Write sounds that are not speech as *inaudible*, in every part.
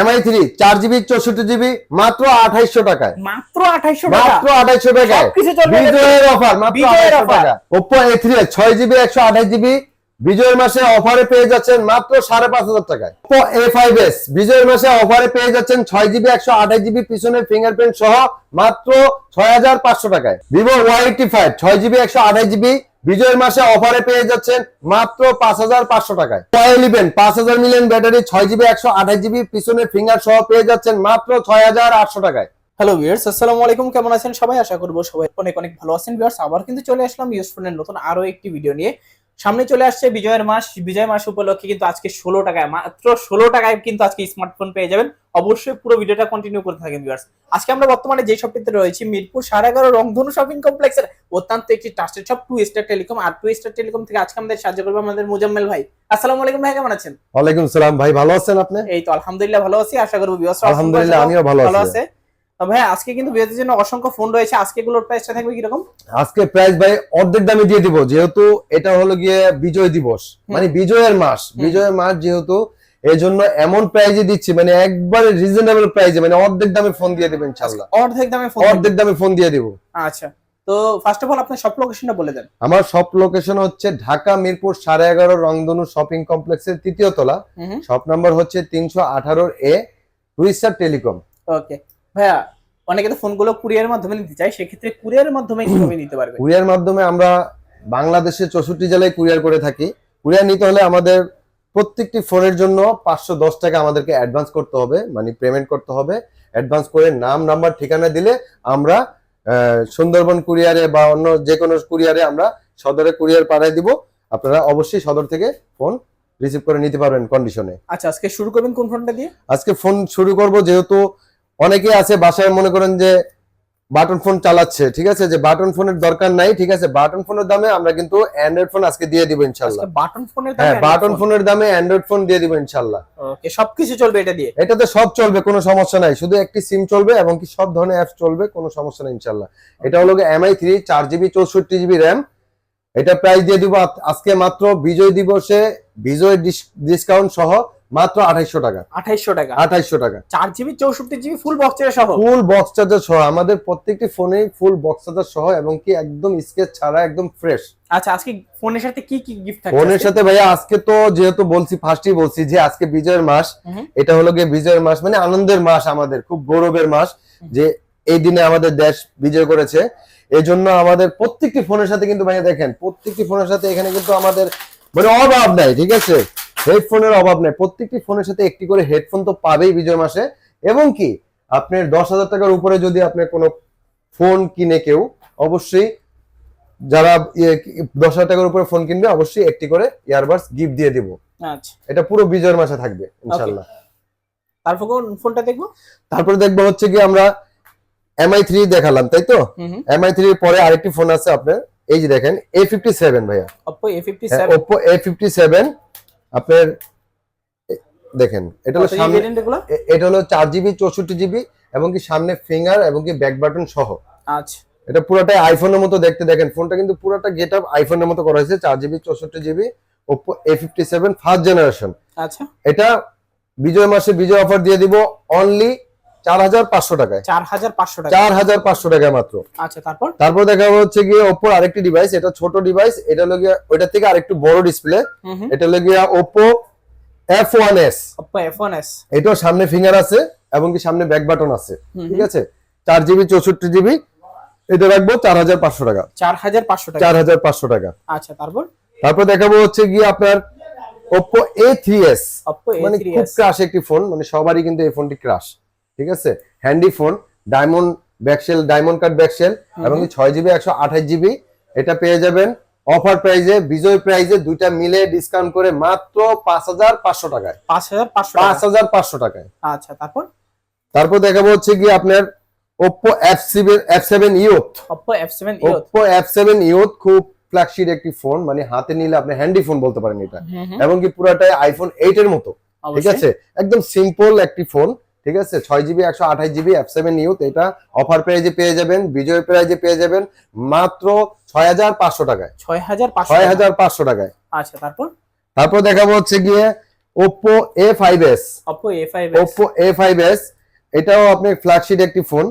MI three চার GB চৌষট্টি GB মাত্র আঠাইশশো টাকায়। মাত্র আঠাইশো মাত্র আঠাইশো টাকায়। বিজয়ের অফার মাত্র আঠাইশো টাকা। ওপো এ থ্রি ছয় জিবি একশো আঠাশ জিবি বিজয়ের মাসে অফারে পেয়ে যাচ্ছেন মাত্র সাড়ে পাঁচ হাজার টাকায়। ওপো এ ফাইভ এস বিজয়ের মাসে অফারে পেয়ে যাচ্ছেন ছয় জিবি একশো আঠাশ জিবি পিছনের ফিঙ্গারপ্রিন্ট সহ মাত্র ছয় হাজার পাঁচশো টাকায়। ভিভো ওয়াই ফাইভ ছয় জিবি একশো আঠাশ জিবি বিজয়ের মাসে অফারে পেয়ে যাচ্ছেন মাত্র পাঁচ হাজার পাঁচশো টাকায়। ইলেভেন পাঁচ হাজার মিলিয়ন ব্যাটারি ছয় জিবি, একশো আঠাশ জিবি, পিছনে ফিঙ্গার সহ পেয়ে যাচ্ছেন মাত্র ছয় হাজার আটশো টাকায়। হ্যালো ভিউয়ার্স আসসালামু আলাইকুম, কেমন আছেন সবাই? আশা করব সবাই অনেক অনেক ভালো আছেন। ভিউয়ার্স আবার কিন্তু চলে আসলাম ইউজফোনের নতুন আরও একটি ভিডিও নিয়ে। সামনে চলে আসছে বিজয়ের মাস। বিজয় মাস উপলক্ষে কিন্তু আজকে ষোলো টাকায় মাত্র ষোলো টাকায় কিন্তু আজকে স্মার্টফোন পেয়ে যাবেন। অবশ্যই পুরো ভিডিওটা কন্টিনিউ করতে থাকেন ভিউয়ার্স আজকে আমরা বর্তমানে যে শপটিতে রয়েছি মিরপুর সাড়ে এগারো রংধনু শপিং কমপ্লেক্সের অত্যন্ত একটি trusted shop two star telecom আর টু স্টার টেলিকম থেকে আজকে আমাদের সাহায্য করবে আমাদের মুজাম্মেল ভাই। আসসালামু আলাইকুম ভাই কেমন আছেন? ওয়ালাইকুম সালাম ভাই ভালো আছেন আপনি? এই তো আলহামদুলিল্লাহ ভালো আছি আশা করব ভিউয়ার্স আলহামদুলিল্লাহ আমিও ভালো আছি? ভাই আজকে কিন্তু বিয়ের জন্য অসংখ্য ফোন রয়েছে। আজকে এগুলোর প্রাইসটা থাকবে কীরকম? আজকে প্রাইস ভাই অর্ধেক দামে দিয়ে দিব যেহেতু এটা হলো গিয়ে বিজয় দিবস। মানে বিজয়ের মাস। বিজয়ের মাস যেহেতু এই জন্য এমন প্রাইজে দিচ্ছি মানে একবারে রিজনেবল প্রাইজে মানে অর্ধেক দামে ফোন দিয়ে দেবেন ইনশাআল্লাহ। অর্ধেক দামে ফোন অর্ধেক দামে ফোন দিয়ে দিব। আচ্ছা তো ফার্স্ট অফ অল আপনার সব লোকেশনটা বলে দেন। আমার সব লোকেশন হচ্ছে ঢাকা মিরপুর সাড়ে এগারো রংধনু শপিং কমপ্লেক্সের তৃতীয় তলা। শপ নাম্বার হচ্ছে তিনশো আঠারো এ টুইস্টার টেলিকম ওকে ভাইয়া অনেকে তো ফোনগুলো কুরিয়ারের মাধ্যমে নিতে চায় সেক্ষেত্রে কুরিয়ারের মাধ্যমে কীভাবে নিতে পারবে? কুরিয়ার মাধ্যমে আমরা বাংলাদেশের চৌষট্টি জেলায় কুরিয়ার করে থাকি। কুরিয়ার নিতে হলে আমাদের প্রত্যেকটি ফোনের জন্য পাঁচশো দশ টাকা আমাদেরকে অ্যাডভান্স করতে হবে মানে পেমেন্ট করতে হবে। অ্যাডভান্স করে নাম নাম্বার ঠিকানা দিলে আমরা সুন্দরবন কুরিয়ারে বা অন্য যে কোনো কুরিয়ারে আমরা সদরে কুরিয়ার পাঠিয়ে দিব। আপনারা অবশ্যই সদর থেকে ফোন রিসিভ করে নিতে পারবেন কন্ডিশনে আচ্ছা আজকে শুরু করবেন কোন ফোনটা দিয়ে? আজকে ফোন শুরু করব যেহেতু অনেকে আছে বাসায় মনে করেন যে বাটন ফোন চালাচ্ছে ঠিক আছে? যে বাটন ফোনের দরকার নাই ঠিক আছে? বাটন ফোনের দামে আমরা কিন্তু অ্যান্ড্রয়েড ফোন আজকে দিয়ে দিব ইনশাল্লাহ আজকে বাটন ফোনের দামে হ্যাঁ বাটন ফোনের দামে অ্যান্ড্রয়েড ফোন দিয়ে দিব ইনশাল্লাহ ওকে সবকিছু চলবে এটা দিয়ে? এটাতে সব চলবে কোনো সমস্যা নাই। শুধু একটি সিম চলবে এবং কি সব ধরনের অ্যাপস চলবে কোনো সমস্যা নাই ইনশাল্লাহ এটা হলো এমআই থ্রি চার জিবি চৌষট্টি জিবি র্যাম এটা প্রাইস দিয়ে দিব আজকে মাত্র বিজয় দিবসে বিজয় ডিসকাউন্ট সহ মাত্র আঠাইশশো টাকা। আঠাইশশো টাকা। আঠাইশশো টাকা। চার জিবি চৌষট্টি জিবি ফুল বক্সের সহ? ফুল বক্স চার্জার সহ আমাদের প্রত্যেকটি ফোনে ফুল বক্স চার্জার সহ এবং কি একদম স্কেচ ছাড়া একদম ফ্রেশ আচ্ছা আজকে ফোনের সাথে কি কি গিফট ফোনের সাথে ভাইয়া আজকে তো যেহেতু বলছি ফার্স্টই বলছি যে আজকে বিজয়ের মাস। এটা হলো গিয়ে বিজয়ের মাস মানে আনন্দের মাস আমাদের খুব গৌরবের মাস যে এই দিনে আমাদের দেশ বিজয় করেছে। এই জন্য আমাদের প্রত্যেকটি ফোনের সাথে কিন্তু ভাইয়া দেখেন প্রত্যেকটি ফোনের সাথে এখানে কিন্তু আমাদের মানে অভাব নাই ঠিক আছে? হেডফোনের অভাব নাই। প্রত্যেকটি ফোনের সাথে একটি করে হেডফোন তো পাবেই বিজয় মাসে। এবং কি আপনার দশ হাজার টাকার উপরে যদি আপনার কোনো ফোন কিনে কেউ অবশ্যই যারা ইয়ে দশ হাজার টাকার উপরে ফোন কিনবে অবশ্যই একটি করে ইয়ারবাডস গিফট দিয়ে দিব। আচ্ছা। এটা পুরো বিজয়ের মাসে থাকবে ইনশাল্লাহ তারপর কোন ফোনটা দেখব? তারপরে দেখব হচ্ছে কি আমরা এমআই থ্রি দেখালাম তাই তো? এমআই থ্রি পরে আরেকটি ফোন আছে আপনার এই যে দেখেন এ ফিফটি সেভেন ভাইয়া। Oppo A57 seven Oppo A fifty seven আপনার দেখেন এটা হলো সামনে এটা হলো চার জিবি চৌষট্টি জিবি এবং কি সামনে ফিঙ্গার এবং কি ব্যাক বাটন সহ। আচ্ছা। এটা পুরোটাই আইফোনের মতো দেখতে দেখেন ফোনটা কিন্তু পুরোটা গেট আপ আইফোনের মতো করা হয়েছে চার জিবি চৌষট্টি GB Oppo A fifty seven first generation আচ্ছা। এটা বিজয় মাসে বিজয় অফার দিয়ে দিব অনলি চার হাজার পাঁচশো টাকায়। চার হাজার পাঁচশো টাকা। চার হাজার পাঁচশো টাকা মাত্র। আচ্ছা তারপর? তারপর দেখা হচ্ছে গিয়ে ওপোর আরেকটি ডিভাইস এটা ছোট ডিভাইস এটা থেকে আরেকটু বড় ডিসপ্লে এটা ওপো এফ ওয়ান এস এটাও সামনে ফিঙ্গার আছে এবং কি সামনে ব্যাক বাটন আছে। ঠিক আছে? চার জিবি চৌষট্টি জিবি এটা রাখব চার হাজার পাঁচশো টাকা। চার হাজার পাঁচশো টাকা। চার হাজার পাঁচশো টাকা। আচ্ছা তারপর? তারপর দেখাবো হচ্ছে গিয়ে আপনার ওপো এ থ্রি এস মানে খুব A3s ক্রাশ একটি ফোন মানে সবারই কিন্তু এই ফোনটি ক্রাশ ঠিক আছে? Handy phone diamond back shell diamond cut back shell এবং ছয় জিবি একশো আঠাশ জিবি এটা পেয়ে যাবেন। অফার প্রাইজে বিজয় প্রাইজে দুইটা মিলে ডিসকাউন্ট করে মাত্র পাঁচ হাজার পাঁচশো টাকায়। পাঁচ হাজার পাঁচশো পাঁচ হাজার পাঁচশো টাকায়। আচ্ছা তারপর? তারপর দেখাবো হচ্ছে গিয়ে আপনার Oppo F seven F seven youth F7 Youth Oppo F seven youth খুব ফ্ল্যাগশিপ একটি ফোন মানে হাতে নিলে আপনি হ্যান্ডি ফোন বলতে পারেন এটা। এবং কি পুরাটাই আইফোন এইট এর মতো। ঠিক আছে? একদম সিম্পল একটি ফোন ঠিক আছে? ছয় জিবি একশো আঠাশ জিবি এফ সেভেন ইউথ এটা অফার প্রাইজে পেয়ে যাবেন বিজয় প্রাইজে পেয়ে যাবেন মাত্র ছয় হাজার পাঁচশো টাকায়। ছয় হাজার পাঁচশো ছয় হাজার পাঁচশো টাকায়। আচ্ছা তারপর? তারপর দেখাবো হচ্ছে গিয়ে Oppo A five S Oppo A5s Oppo A five S এটাও আপনি ফ্ল্যাগশিপ একটি ফোন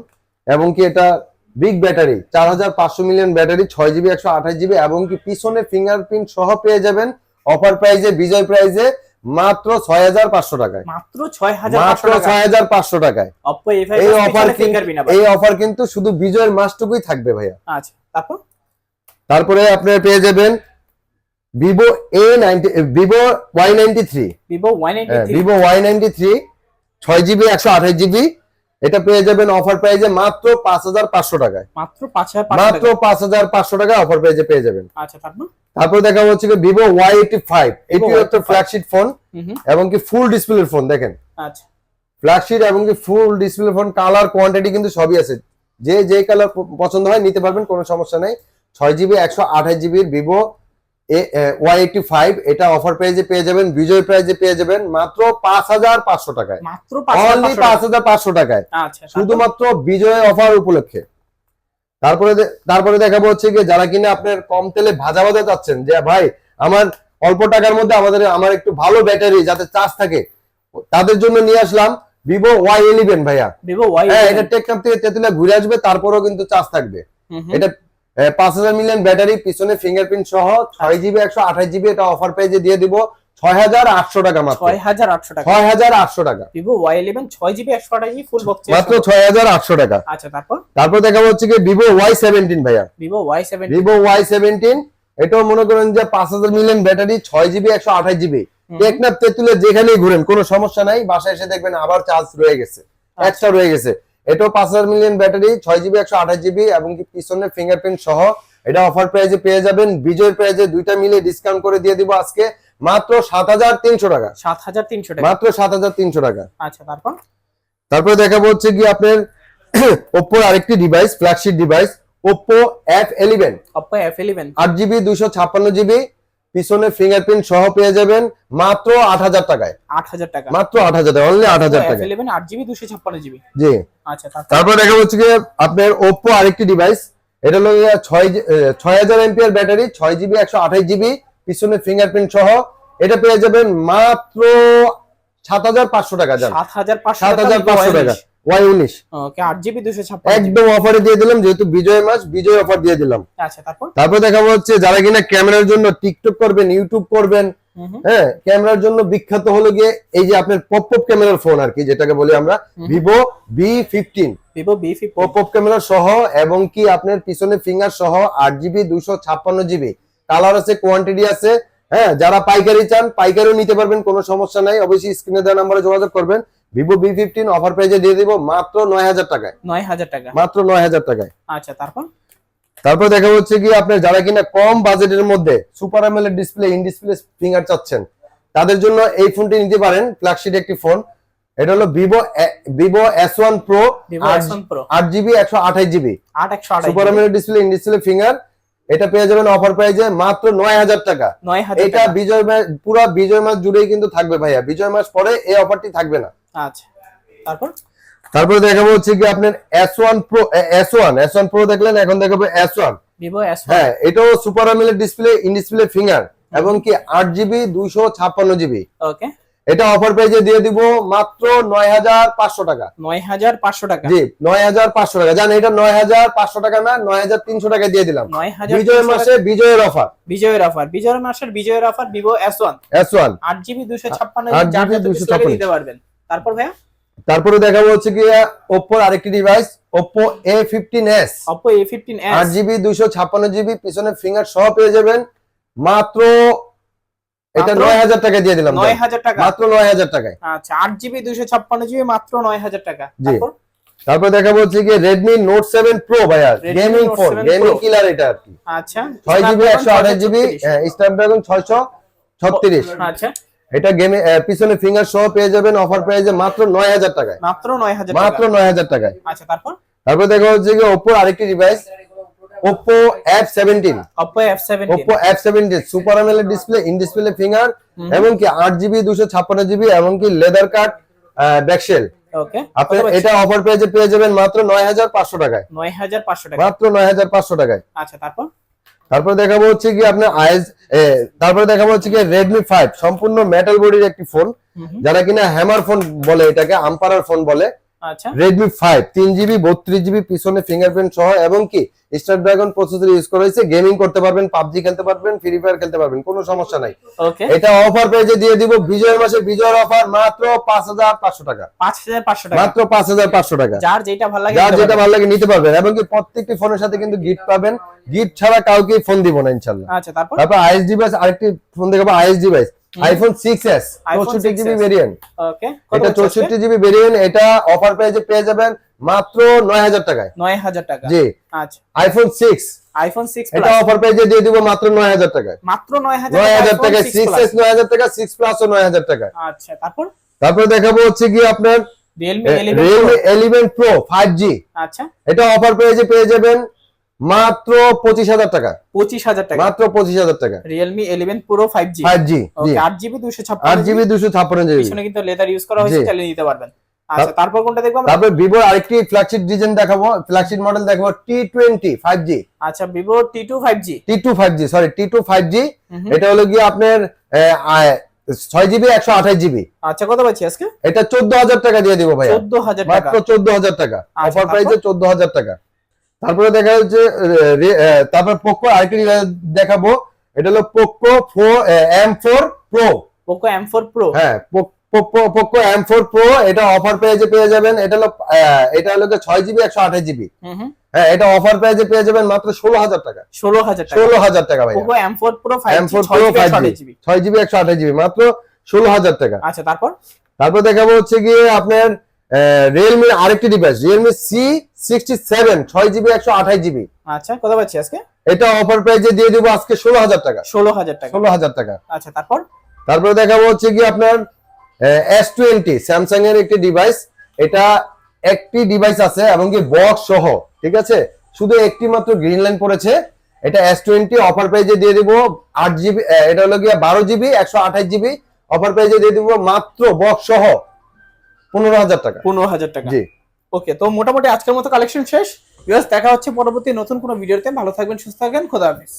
এবং কি এটা বিগ ব্যাটারি চার হাজার পাঁচশো মিলিয়ন ব্যাটারি ছয় জিবি একশো আঠাশ জিবি এবং কি পিছনে ফিঙ্গারপ্রিন্ট সহ পেয়ে যাবেন অফার প্রাইজে বিজয় প্রাইজে মাত্র ছয় হাজার পাঁচশো টাকায়। মাত্র 6500 মাত্র ছয় হাজার পাঁচশো টাকায়। এই অফার। এই অফার কিন্তু শুধু বিজয়ের মাসটুকুই থাকবে ভাইয়া। আচ্ছা তারপর? তারপরে আপনি পেয়ে যাবেন Vivo A ninety Vivo Y ninety three Vivo Y93 Vivo Y ninety three ছয় জিবি একশো আঠাশ জিবি। এটা পেয়ে যাবেন অফার প্রাইজে মাত্র পাঁচ হাজার পাঁচশো টাকায়। মাত্র 5500 মাত্র পাঁচ হাজার পাঁচশো টাকা অফার প্রাইজে পেয়ে যাবেন। আচ্ছা তারপর? তারপর দেখা হচ্ছে কি ভিভো ওয়াই এইটি ফাইভ এটি একটা Y85 ফ্ল্যাগশিপ ফোন এবং কি ফুল ডিসপ্লের ফোন দেখেন। আচ্ছা। ফ্ল্যাগশিপ এবং কি full display phone colour quantity কিন্তু সবই আছে। যে যে কালার পছন্দ হয় নিতে পারবেন কোনো সমস্যা নেই। ছয় জিবি একশো আঠাশ জিবির ভিভো ওয়াই এইটি ফাইভ এটা অফার প্রাইজে পেয়ে যাবেন বিজয় প্রাইজে পেয়ে যাবেন মাত্র পাঁচ হাজার পাঁচশো টাকায়। মাত্র 5500 পাঁচ হাজার পাঁচশো টাকায়। আচ্ছা শুধুমাত্র বিজয় অফার উপলক্ষে। তারপরে তারপরে দেখাবো হচ্ছে কি যারা কিনা আপনার কম তেলে ভাজা ভাজা চাচ্ছেন যে ভাই আমার অল্প টাকার মধ্যে আমাদের আমার একটু ভালো ব্যাটারি যাতে চার্জ থাকে তাদের জন্য নিয়ে আসলাম ভিভো ওয়াই ইলেভেন ভাইয়া। হ্যাঁ এটা থেকে তেতুলিয়া ঘুরে আসবে তারপরেও কিন্তু চার্জ থাকবে। এটা পাঁচ হাজার মিলিয়ন ব্যাটারি পিছনে ফিঙ্গারপ্রিন্ট সহ ছয় জিবি একশো আঠাশ জিবি এটা অফার পেজে দিয়ে দিব। ছয় হাজার আটশো টাকা মাত্র। 6800 টাকা। ছয় হাজার আটশো টাকা। Vivo Y11 6GB 128GB full box মাত্র টাকা। আচ্ছা তারপর? তারপর দেখা হচ্ছে কি ভিভো ওয়াই ভাইয়া। Vivo Y17 ভিভো ওয়াই এটাও মনে করেন যে পাঁচ হাজার মিলিয়ন ব্যাটারি ছয় জিবি একশো আঠাশ জিবি হুম। টেকনাপ তেতুলে যেখানেই ঘুরেন কোনো সমস্যা নাই বাসায় এসে দেখবেন আবার চার্জ রয়ে গেছে। আচ্ছা। এক্সট্রা রয়ে গেছে। এটাও পাঁচ হাজার মিলিয়ন ব্যাটারি ছয় জিবি একশো আঠাশ জিবি এবং কি পিছনে ফিঙ্গারপ্রিন্ট সহ। এটা অফার প্রাইজে পেয়ে যাবেন বিজয় প্রাইজে দুইটা মিলে ডিসকাউন্ট করে দিয়ে দিব আজকে। মাত্র সাত হাজার তিনশো টাকা। 7300 টাকা। মাত্র সাত হাজার তিনশো টাকা। আচ্ছা তারপর? তারপরে দেখাবো হচ্ছে কি আপনার *clears throat* ওপ্পোর আরেকটি device flagship device Oppo F eleven Oppo F11 আট জিবি দুইশো ছাপ্পান্ন জিবি পিছনে ফিঙ্গারপ্রিন্ট সহ পেয়ে যাবেন মাত্র আট হাজার টাকায়। 8000 টাকা। মাত্র আট হাজার টাকা অনলি আট হাজার টাকা। F11 8GB 256GB জি। আচ্ছা তারপর? দেখা হচ্ছে কি আপনার ওপ্পো আরেকটি ডিভাইস এটা হলো ছয় ছয় হাজার এমপিআর ব্যাটারি ছয় জিবি একশো আঠাশ জিবি পিছনে ফিঙ্গারপ্রিন্ট সহ এটা পেয়ে যাবেন মাত্র সাত হাজার পাঁচশো টাকা 7500 সাত হাজার পাঁচশো টাকা ওয়াই উনিশ ওকে 8GB 256GB একদম অফারে দিয়ে দিলাম যেহেতু বিজয় মাস বিজয় অফার দিয়ে দিলাম। আচ্ছা তারপর? তারপর দেখাবো হচ্ছে যারা কিনা ক্যামেরার জন্য টিকটক করবেন ইউটিউব করবেন হ্যাঁ ক্যামেরার জন্য বিখ্যাত হলো গিয়ে এই যে আপনার পপ পপ ক্যামেরার ফোন আর কি যেটাকে বলি আমরা Vivo B fifteen Vivo B50 pop pop camera সহ এবং কি আপনার পিছনে ফিঙ্গার সহ আট জিবি দুশো ছাপ্পান্ন জিবি। কালার আছে কোয়ান্টিটি আছে হ্যাঁ যারা পাইকারি চান পাইকারিও নিতে পারবেন কোনো সমস্যা নাই। অবশ্যই স্ক্রিনে দেওয়া নাম্বারে যোগাযোগ করবেন। ভিভো বি ফিফটিন অফার প্রাইজে দিয়ে দিব মাত্র নয় হাজার টাকায়। 9000 টাকা। মাত্র নয় হাজার টাকায়। আচ্ছা তারপর? তারপর দেখা হচ্ছে কি আপনার যারা কিনা কম বাজেটের মধ্যে super AMOLED display in display finger চাচ্ছেন তাদের জন্য এই ফোনটি নিতে পারেন ফ্ল্যাগশিপ একটি ফোন এটা হলো Vivo Vivo S one pro Vivo S1 Pro আট জিবি একশো আঠাশ GB 8128 super AMOLED display in display finger এটা পেয়ে যাবেন অফার প্রাইজে মাত্র নয় হাজার টাকা। এটা বিজয় মাস পুরা বিজয় মাস জুড়েই কিন্তু থাকবে ভাইয়া। বিজয় মাস পরে এই অফারটি থাকবে না। আচ্ছা। তারপর? তারপরে দেখাবো হচ্ছে কি আপনার S one pro S one S one pro দেখলেন এখন দেখাবো এস ওয়ান হ্যাঁ এটাও super AMOLED display in display finger এবং কি আট জিবি দুইশো ছাপ্পান্ন জিবি ওকে এটা অফার প্রাইজে দিয়ে দিব মাত্র নয় হাজার পাঁচশো টাকা। 9500 টাকা। জি নয় হাজার পাঁচশো টাকা। জান এটা নয় হাজার পাঁচশো টাকা না নয় হাজার তিনশো টাকা দিয়ে দিলাম। 9000 বিজয় মাসে বিজয়ের অফার বিজয়ের অফার বিজয়ের মাসের বিজয়ের offer Vivo S1 S one 8GB 256 8GB যার যত কিছু লাগে 256 দিতে পারবেন। তারপর ভাইয়া? তারপরে দেখাবো হচ্ছে কি ওপ্পোর আরেকটি device Oppo A fifteen S Oppo আট A15s জিবি দুইশো ছাপ্পান্ন জিবি পিছনে ফিঙ্গার সহ পেয়ে যাবেন মাত্র এটা মাত্র নয় হাজার টাকা দিয়ে দিলাম 9000 টাকা। মাত্র নয় হাজার টাকায়। আচ্ছা 8GB 256GB মাত্র 9000 টাকা। তারপর? তারপর দেখাবো হচ্ছে কি রেডমি নোট সেভেন প্রো ভাইয়া Redmi gaming phone gaming killer এটা আর কি। আচ্ছা ছয় জিবি একশো আঠাশ জিবি স্ন্যাপড্রাগন ছয়শো ছত্রিশ। আচ্ছা। এটা গেমে পিছনে ফিঙ্গার সহ পেয়ে যাবেন অফার প্রাইজে মাত্র নয় হাজার টাকায়। মাত্র 9000 মাত্র টাকা। নয় হাজার টাকায়। আচ্ছা তারপর? তারপর দেখা হচ্ছে কি ওপ্পো আরেকটি device F seventeen Oppo F17 Oppo F seventeen super AMOLED display in display finger. এবং কি আট জিবি দুশো ছাপ্পান্ন জিবি এবং কি লেদার কাট ব্যাকশেল ওকে আপনি এটা অফার প্রাইজে পেয়ে যাবেন মাত্র নয় হাজার পাঁচশো টাকায়। 9500 টাকা। মাত্র নয় হাজার পাঁচশো টাকায়। আচ্ছা তারপর? তারপরে দেখাবো হচ্ছে কি আপনার আইস তারপরে দেখাবো হচ্ছে কি রেডমি ফাইভ সম্পূর্ণ মেটাল বডির একটি ফোন। যারা কিনা হ্যামার ফোন বলে এটাকে আম্পারার ফোন বলে আচ্ছা। রেডমি ফাইভ তিন জিবি বত্রিশ জিবি পিছনে ফিঙ্গারপ্রিন্ট সহ এবং কি স্ন্যাপড্রাগন প্রসেসর ইউজ করা হয়েছে গেমিং করতে পারবেন পাবজি খেলতে পারবেন ফ্রি ফায়ার খেলতে পারবেন কোনো সমস্যা নাই। এটা অফার পেজে দিয়ে দিব বিজয়ের মাসে বিজয়ের অফার মাত্র পাঁচ হাজার পাঁচশো টাকা। পাঁচ হাজার পাঁচশো টাকা। মাত্র পাঁচ হাজার পাঁচশো টাকা। যার যেটা ভালো লাগে যার নিতে যেটা পারবেন। ভালো লাগে নিতে পারবেন এবং কি প্রত্যেকটি ফোনের সাথে কিন্তু গিফট পাবেন। গিফট ছাড়া কাউকে ফোন দিব না ইনশাল্লাহ আচ্ছা তারপর? তারপর আইএস ডিভাইস আরেকটি ফোন দেখাবো iOS device iPhone six S iPhone চৌষট্টি 6s জিবি ভেরিয়েন্ট ওকে এটা চৌষট্টি জিবি ভেরিয়েন্ট এটা অফার পেয়ে যাবেন মাত্র টাকায়। টাকা। জি। আচ্ছা। আইফোন আইফোন সিক্স এটা অফার পেজে দিয়ে দিব মাত্র নয় হাজার টাকায়। মাত্র নয় হাজার নয় হাজার টাকায় iPhone 6 সিক্স এস নয় হাজার টাকা প্লাস টাকা আচ্ছা তারপর? তারপরে দেখাবো হচ্ছে কি আপনার এলিভেন প্রো ফাইভ জি আচ্ছা। এটা অফার পেজে পেয়ে যাবেন মাত্র পঁচিশ হাজার টাকা। পঁচিশ হাজার টাকা। মাত্র পঁচিশ হাজার টাকা। Realme eleven pro five G five G. আট জিবি দুশো আট জিবি দুশো ছাপ্পান্ন জিবি কিন্তু লেদার ইউজ করা হয়েছে চালিয়ে নিতে পারবেন। আচ্ছা তারপর কোনটা দেখব তারপর ভিভোর আরেকটি ফ্ল্যাগশিপ ডিজাইন দেখাবো। ফ্ল্যাগশিপ মডেল দেখাবো টি টোয়েন্টি ফাইভ জি আচ্ছা Vivo T two five G T two five G sorry T two five G এটা হলো গিয়ে আপনার ছয় জিবি একশো আঠাশ জিবি আচ্ছা কত পাচ্ছি আজকে? এটা চোদ্দ হাজার টাকা দিয়ে দিব ভাইয়া। চোদ্দ হাজার মাত্র চোদ্দ হাজার টাকা। আচ্ছা, অফার তারপর? প্রাইসে চোদ্দ হাজার টাকা। তারপরে দেখা যাচ্ছে তারপর পোকো আরেকটি দেখাবো। এটা হলো Poco four M four pro Poco M four pro হ্যাঁ পোকো এম ফোর প্রো এটা অফার পেজে পেয়ে যাবেন। এটা হলো এটা হলো ছয় জিবি একশো আঠাশ জিবি হ্যাঁ এটা অফার পেজে পেয়ে যাবেন মাত্র ষোলো হাজার টাকা। ষোলো হাজার টাকা। ষোলো হাজার টাকা ভাই M four pro M four pro five GB ছয় জিবি একশো আঠাশ জিবি মাত্র ষোলো হাজার টাকা। আচ্ছা তারপর? তারপর দেখাবো হচ্ছে গিয়ে আপনার রিয়েলমির আরেকটি device Realme C sixty seven ছয় জিবি একশো আঠাশ জিবি আচ্ছা কত পাচ্ছি আজকে? এটা অফার প্রাইজে দিয়ে দিব আজকে ষোলো হাজার টাকা। ষোলো হাজার টাকা। ষোলো হাজার টাকা। আচ্ছা তারপর? তারপরে দেখাবো হচ্ছে কি আপনার এস টোয়েন্টি স্যামসাং এর একটি ডিভাইস এটা একটি ডিভাইস আছে এবং কি বক্স সহ ঠিক আছে? শুধু একটি মাত্র গ্রিন লাইন পড়েছে। এটা এস টোয়েন্টি অফার প্রাইজে দিয়ে দিব আট জিবি এটা হলো গিয়ে বারো জিবি একশো আঠাশ জিবি অফার প্রাইজে দিয়ে দিব মাত্র বক্স সহ। পনেরো হাজার টাকা। পনেরো হাজার টাকা। জি। ওকে তো মোটামুটি আজকের মতো কালেকশন শেষ। দেখা হচ্ছে পরবর্তী নতুন কোনো ভিডিওতে ভালো থাকবেন সুস্থ থাকবেন। খোদা হাফিজ।